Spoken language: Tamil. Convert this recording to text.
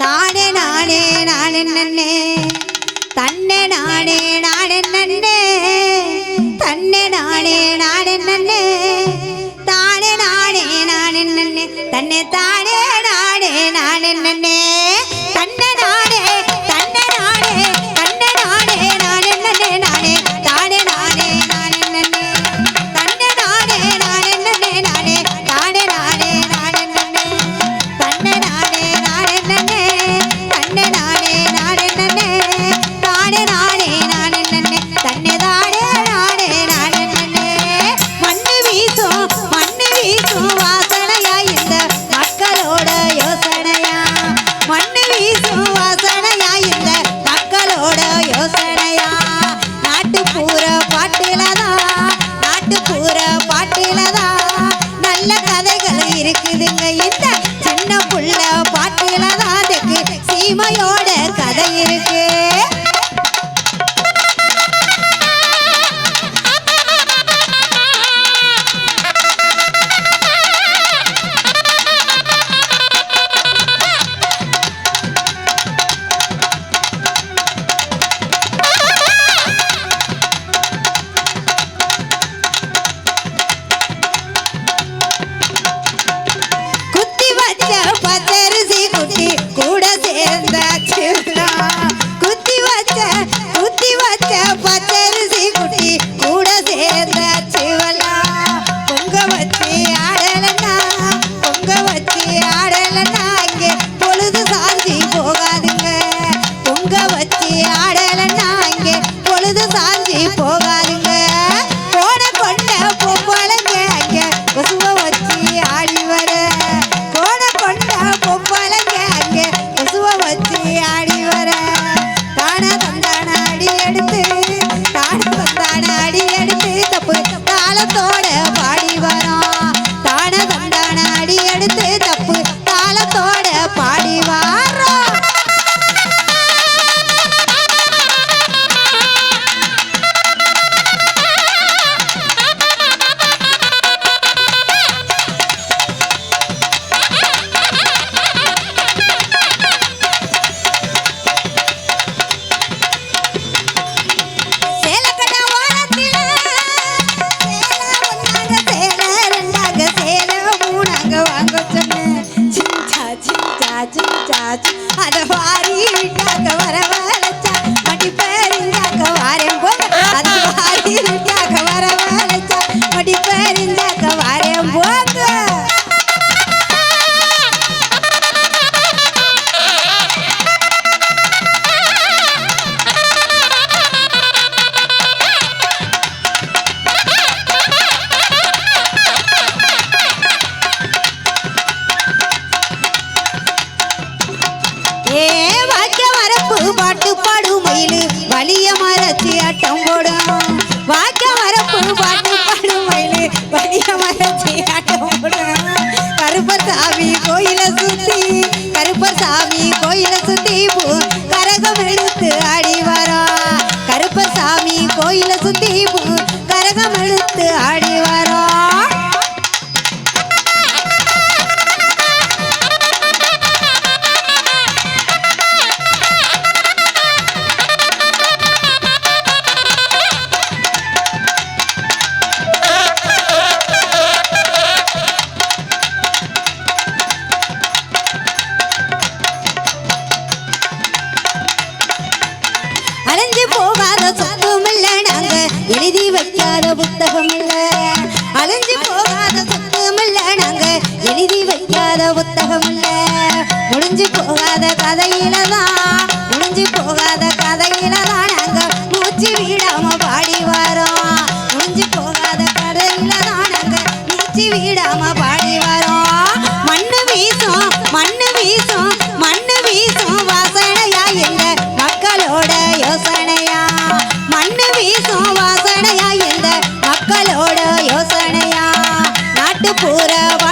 താനെ നാണേ നാണെന്നെ തന്നെ നാണേ നാണെന്നെ തന്നെ നാണേ നാണെന്നെ താനെ നാണേ നാണെന്നെ തന്നെ താനേ നാണേ നാണെന്നെ തന്നെ നാണേ இருக்குதுங்க. இந்த சின்ன புள்ள பாட்டுல தான் சீமையோட கதை இருக்கு. வச்சு போகாதுங்க. போன கொண்ட பொம்பளைங்க அங்கே கொசுவ வச்சு ஆடி வர. கோட கொண்ட பொம்பளைங்க அங்கே கொசுவ வச்சு ஆடி வர. தான தந்தான அடி எடுத்து தான தந்தான அடி எடுத்து தப்பு தாளத்தோட பாடி வரோம் தான தந்தான அடி எடுத்து தப்பு தாளத்தோட பாடி வரோம் சிஞ்சா சிஞ்சா வாரி விட்டாங்க வர வளைச்சா மடி பேருந்தாக்க வாரேன் போங்க அது வாரி விட்டாங்க கோயில சுத்தி கருப்பசாமி கோயில சுத்தி கரகம் எடுத்து அலைஞ்சு சொத்தும் இல்ல நாங்க எழுதி வைக்காத புத்தகம் இல்ல அலைஞ்சு போகாத சொத்தும் இல்ல நாங்க எழுதி வைக்காத புத்தகம் இல்ல முடிஞ்சு போகாத கதையில தான் முடிஞ்சு போகாத கதையில தான் நாங்க மூச்சு வீடாம பாடி வரோம். முடிஞ்சு போகாத கதையில தான் நாங்க மூச்சு வீடாம பாடி வரோம். மண்ணு வீசும் மண்ணு வீசும் மண்ணு வீசும் வாசனையா எங்க மக்களோட யோசனை. ಪುರವ